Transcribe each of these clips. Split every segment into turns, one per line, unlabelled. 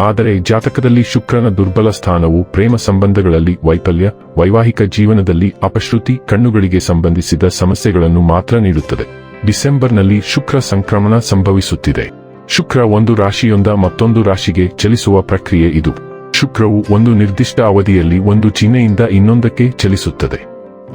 ಆದರೆ ಜಾತಕದಲ್ಲಿ ಶುಕ್ರನ ದುರ್ಬಲ ಸ್ಥಾನವು ಪ್ರೇಮ ಸಂಬಂಧಗಳಲ್ಲಿ ವೈಫಲ್ಯ, ವೈವಾಹಿಕ ಜೀವನದಲ್ಲಿ ಅಪಶ್ರುತಿ, ಕಣ್ಣುಗಳಿಗೆ ಸಂಬಂಧಿಸಿದ ಸಮಸ್ಯೆಗಳನ್ನು ಮಾತ್ರ ನೀಡುತ್ತದೆ. ಡಿಸೆಂಬರ್ನಲ್ಲಿ ಶುಕ್ರ ಸಂಕ್ರಮಣ ಸಂಭವಿಸುತ್ತಿದೆ. ಶುಕ್ರ ಒಂದು ರಾಶಿಯೊಂದ ಮತ್ತೊಂದು ರಾಶಿಗೆ ಚಲಿಸುವ ಪ್ರಕ್ರಿಯೆ ಇದು. ಶುಕ್ರವು ಒಂದು ನಿರ್ದಿಷ್ಟ ಅವಧಿಯಲ್ಲಿ ಒಂದು ಚಿಹ್ನೆಯಿಂದ ಇನ್ನೊಂದಕ್ಕೆ ಚಲಿಸುತ್ತದೆ.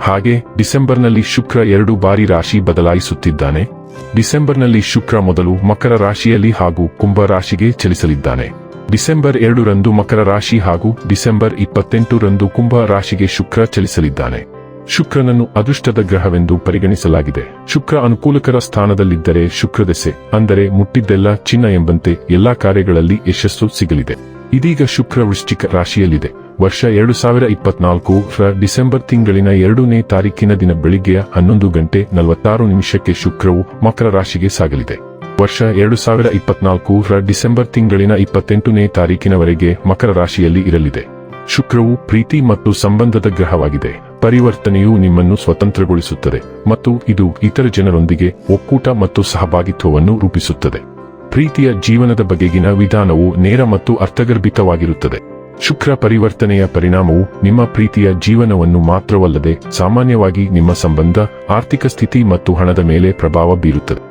ಹಾಗೆ ಡಿಸೆಂಬರ್ನಲ್ಲಿ ಶುಕ್ರ ಎರಡು ಬಾರಿ ರಾಶಿ ಬದಲಾಯಿಸುತ್ತಿದ್ದಾನೆ. ಡಿಸೆಂಬರ್ನಲ್ಲಿ ಶುಕ್ರ ಮೊದಲು ಮಕರ ರಾಶಿಯಲ್ಲಿ ಹಾಗೂ ಕುಂಭ ರಾಶಿಗೆ ಚಲಿಸಲಿದ್ದಾನೆ. ಡಿಸೆಂಬರ್ ಎರಡರಂದು ಮಕರ ರಾಶಿ ಹಾಗೂ ಡಿಸೆಂಬರ್ ಇಪ್ಪತ್ತೆಂಟರಂದು ಕುಂಭ ರಾಶಿಗೆ ಶುಕ್ರ ಚಲಿಸಲಿದ್ದಾನೆ. ಶುಕ್ರನನ್ನು ಅದೃಷ್ಟದ ಗ್ರಹವೆಂದು ಪರಿಗಣಿಸಲಾಗಿದೆ. ಶುಕ್ರ ಅನುಕೂಲಕರ ಸ್ಥಾನದಲ್ಲಿದ್ದರೆ ಶುಕ್ರದೆಸೆ, ಅಂದರೆ ಮುಟ್ಟಿದ್ದೆಲ್ಲ ಚಿನ್ನ ಎಂಬಂತೆ ಎಲ್ಲಾ ಕಾರ್ಯಗಳಲ್ಲಿ ಯಶಸ್ಸು ಸಿಗಲಿದೆ. ಇದೀಗ ಶುಕ್ರ ವೃಶ್ಚಿಕ ರಾಶಿಯಲ್ಲಿದೆ. ವರ್ಷ ಎರಡು ಸಾವಿರ ಇಪ್ಪತ್ನಾಲ್ಕು ರ ಡಿಸೆಂಬರ್ ತಿಂಗಳಿನ ಎರಡನೇ ತಾರೀಕಿನ ದಿನ ಬೆಳಿಗ್ಗೆಯ ಹನ್ನೊಂದು ಗಂಟೆ ನಲವತ್ತಾರು ನಿಮಿಷಕ್ಕೆ ಶುಕ್ರವು ಮಕರ ರಾಶಿಗೆ ಸಾಗಲಿದೆ. ವರ್ಷ ಎರಡು ಸಾವಿರ ಇಪ್ಪತ್ನಾಲ್ಕು ರ ಡಿಸೆಂಬರ್ ತಿಂಗಳಿನ ಇಪ್ಪತ್ತೆಂಟನೇ ತಾರೀಕಿನವರೆಗೆ ಮಕರ ರಾಶಿಯಲ್ಲಿ ಇರಲಿದೆ. ಶುಕ್ರವು ಪ್ರೀತಿ ಮತ್ತು ಸಂಬಂಧದ ಗ್ರಹವಾಗಿದೆ. ಪರಿವರ್ತನೆಯು ನಿಮ್ಮನ್ನು ಸ್ವತಂತ್ರಗೊಳಿಸುತ್ತದೆ ಮತ್ತು ಇದು ಇತರ ಜನರೊಂದಿಗೆ ಒಕ್ಕೂಟ ಮತ್ತು ಸಹಭಾಗಿತ್ವವನ್ನು ರೂಪಿಸುತ್ತದೆ. ಪ್ರೀತಿಯ ಜೀವನದ ಬಗೆಗಿನ ವಿಧಾನವು ನೇರ ಮತ್ತು ಅರ್ಥಗರ್ಭಿತವಾಗಿರುತ್ತದೆ. ಶುಕ್ರ ಪರಿವರ್ತನೆಯ ಪರಿಣಾಮವು ನಿಮ್ಮ ಪ್ರೀತಿಯ ಜೀವನವನ್ನು ಮಾತ್ರವಲ್ಲದೆ ಸಾಮಾನ್ಯವಾಗಿ ನಿಮ್ಮ ಸಂಬಂಧ, ಆರ್ಥಿಕ ಸ್ಥಿತಿ ಮತ್ತು ಹಣದ ಮೇಲೆ ಪ್ರಭಾವ ಬೀರುತ್ತದೆ.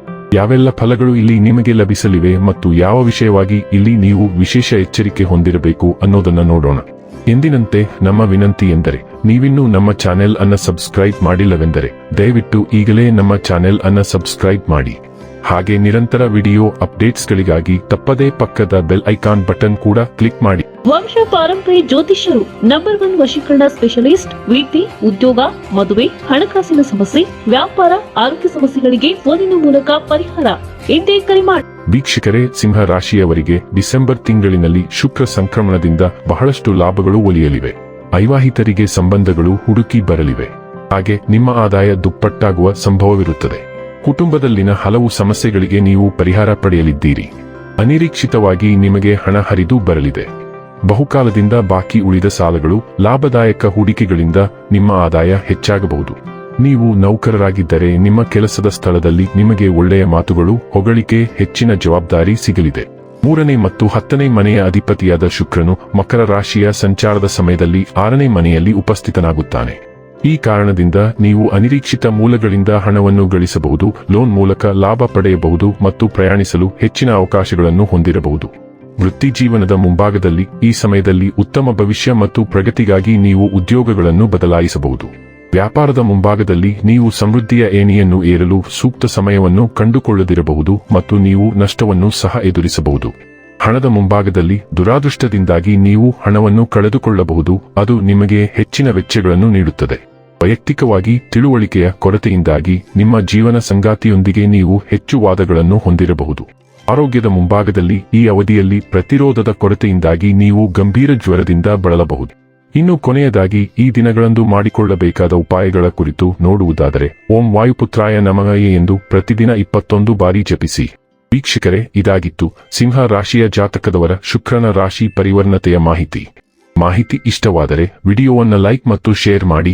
ಯಾವೆಲ್ಲ ಫಲಗಳು ಇಲ್ಲಿ ನಿಮಗೆ ಲಭಿಸಲಿವೆ ಮತ್ತು ಯಾವ ವಿಷಯವಾಗಿ ಇಲ್ಲಿ ನೀವು ವಿಶೇಷ ಎಚ್ಚರಿಕೆ ಹೊಂದಿರಬೇಕು ಅನ್ನೋದನ್ನ ನೋಡೋಣ. ಎಂದಿನಂತೆ, ನಮ್ಮ ವಿನಂತಿ ಎಂದರೆ, ನೀವಿನ್ನೂ ನಮ್ಮ ಚಾನೆಲ್ ಅನ್ನ ಸಬ್ಸ್ಕ್ರೈಬ್ ಮಾಡಿಲ್ಲವೆಂದರೆ, ದಯವಿಟ್ಟು ಈಗಲೇ ನಮ್ಮ ಚಾನೆಲ್ ಅನ್ನ ಸಬ್ಸ್ಕ್ರೈಬ್ ಮಾಡಿ. ಹಾಗೆ ನಿರಂತರ ವಿಡಿಯೋ ಅಪ್ಡೇಟ್ಸ್ಗಳಿಗಾಗಿ ತಪ್ಪದೇ ಪಕ್ಕದ ಬೆಲ್ ಐಕಾನ್ ಬಟನ್ ಕೂಡ ಕ್ಲಿಕ್ ಮಾಡಿ.
ವಂಶ ಪಾರಂಪರ್ಯ ಜ್ಯೋತಿಷ್ಯರು ನಂಬರ್ ಒನ್ ವಶೀಕರಣ ಸ್ಪೆಷಲಿಸ್ಟ್ ವಿದ್ಯೆ ಉದ್ಯೋಗ ಮದುವೆ ಹಣಕಾಸಿನ ಸಮಸ್ಯೆ ವ್ಯಾಪಾರ ಆರೋಗ್ಯ ಸಮಸ್ಯೆಗಳಿಗೆ ಫೋನಿನ ಮೂಲಕ ಪರಿಹಾರ ಎಂದೇ ಕರೆ ಮಾಡಿ.
ವೀಕ್ಷಕರೇ ಸಿಂಹ ರಾಶಿಯವರಿಗೆ ಡಿಸೆಂಬರ್ ತಿಂಗಳಿನಲ್ಲಿ ಶುಕ್ರ ಸಂಕ್ರಮಣದಿಂದ ಬಹಳಷ್ಟು ಲಾಭಗಳು ಒಲಿಯಲಿವೆ. ಐವಾಹಿತರಿಗೆ ಸಂಬಂಧಗಳು ಹುಡುಕಿ ಬರಲಿವೆ. ಹಾಗೆ ನಿಮ್ಮ ಆದಾಯ ದುಪ್ಪಟ್ಟಾಗುವ ಸಂಭವವಿರುತ್ತದೆ. ಕುಟುಂಬದಲ್ಲಿನ ಹಲವು ಸಮಸ್ಯೆಗಳಿಗೆ ನೀವು ಪರಿಹಾರ ಪಡೆಯಲಿದ್ದೀರಿ. ಅನಿರೀಕ್ಷಿತವಾಗಿ ನಿಮಗೆ ಹಣ ಹರಿದು ಬರಲಿದೆ. ಬಹುಕಾಲದಿಂದ ಬಾಕಿ ಉಳಿದ ಸಾಲಗಳು ಲಾಭದಾಯಕ ಹೂಡಿಕೆಗಳಿಂದ ನಿಮ್ಮ ಆದಾಯ ಹೆಚ್ಚಾಗಬಹುದು. ನೀವು ನೌಕರರಾಗಿದ್ದರೆ ನಿಮ್ಮ ಕೆಲಸದ ಸ್ಥಳದಲ್ಲಿ ನಿಮಗೆ ಒಳ್ಳೆಯ ಮಾತುಗಳು, ಹೊಗಳಿಕೆ, ಹೆಚ್ಚಿನ ಜವಾಬ್ದಾರಿ ಸಿಗಲಿದೆ. ಮೂರನೇ ಮತ್ತು ಹತ್ತನೇ ಮನೆಯ ಅಧಿಪತಿಯಾದ ಶುಕ್ರನು ಮಕರ ರಾಶಿಯ ಸಂಚಾರದ ಸಮಯದಲ್ಲಿ ಆರನೇ ಮನೆಯಲ್ಲಿ ಉಪಸ್ಥಿತನಾಗುತ್ತಾನೆ. ಈ ಕಾರಣದಿಂದ ನೀವು ಅನಿರೀಕ್ಷಿತ ಮೂಲಗಳಿಂದ ಹಣವನ್ನು ಗಳಿಸಬಹುದು, ಲೋನ್ ಮೂಲಕ ಲಾಭ ಪಡೆಯಬಹುದು ಮತ್ತು ಪ್ರಯಾಣಿಸಲು ಹೆಚ್ಚಿನ ಅವಕಾಶಗಳನ್ನು ಹೊಂದಿರಬಹುದು. ವೃತ್ತಿ ಜೀವನದ ಮುಂಭಾಗದಲ್ಲಿ, ಈ ಸಮಯದಲ್ಲಿ ಉತ್ತಮ ಭವಿಷ್ಯ ಮತ್ತು ಪ್ರಗತಿಗಾಗಿ ನೀವು ಉದ್ಯೋಗಗಳನ್ನು ಬದಲಾಯಿಸಬಹುದು. ವ್ಯಾಪಾರದ ಮುಂಭಾಗದಲ್ಲಿ ನೀವು ಸಮೃದ್ಧಿಯ ಏಣಿಯನ್ನು ಏರಲು ಸೂಕ್ತ ಸಮಯವನ್ನು ಕಂಡುಕೊಳ್ಳದಿರಬಹುದು ಮತ್ತು ನೀವು ನಷ್ಟವನ್ನು ಸಹ ಎದುರಿಸಬಹುದು. ಹಣದ ಮುಂಭಾಗದಲ್ಲಿ ದುರಾದೃಷ್ಟದಿಂದಾಗಿ ನೀವು ಹಣವನ್ನು ಕಳೆದುಕೊಳ್ಳಬಹುದು, ಅದು ನಿಮಗೆ ಹೆಚ್ಚಿನ ವೆಚ್ಚಗಳನ್ನು ನೀಡುತ್ತದೆ. ವೈಯಕ್ತಿಕವಾಗಿ ತಿಳುವಳಿಕೆಯ ಕೊರತೆಯಿಂದಾಗಿ ನಿಮ್ಮ ಜೀವನ ಸಂಗಾತಿಯೊಂದಿಗೆ ನೀವು ಹೆಚ್ಚು ವಾದಗಳನ್ನು ಹೊಂದಿರಬಹುದು. ಆರೋಗ್ಯದ ಮುಂಭಾಗದಲ್ಲಿ ಈ ಅವಧಿಯಲ್ಲಿ ಪ್ರತಿರೋಧದ ಕೊರತೆಯಿಂದಾಗಿ ನೀವು ಗಂಭೀರ ಜ್ವರದಿಂದ ಬಳಲಬಹುದು. ಇನ್ನು ಕೊನೆಯದಾಗಿ ಈ ದಿನಗಳಂದು ಮಾಡಿಕೊಳ್ಳಬೇಕಾದ ಉಪಾಯಗಳ ಕುರಿತು ನೋಡುವುದಾದರೆ, ಓಂ ವಾಯುಪುತ್ರಾಯ ನಮಃ ಎಂದು ಪ್ರತಿದಿನ ಇಪ್ಪತ್ತೊಂದು ಬಾರಿ ಜಪಿಸಿ. ವೀಕ್ಷಕರೇ, ಇದಾಗಿತ್ತು ಸಿಂಹ ರಾಶಿಯ ಜಾತಕದವರ ಶುಕ್ರನ ರಾಶಿ ಪರಿವರ್ಣತೆಯ ಮಾಹಿತಿ. ಮಾಹಿತಿ ಇಷ್ಟವಾದರೆ ವಿಡಿಯೋವನ್ನು ಲೈಕ್ ಮತ್ತು ಶೇರ್ ಮಾಡಿ.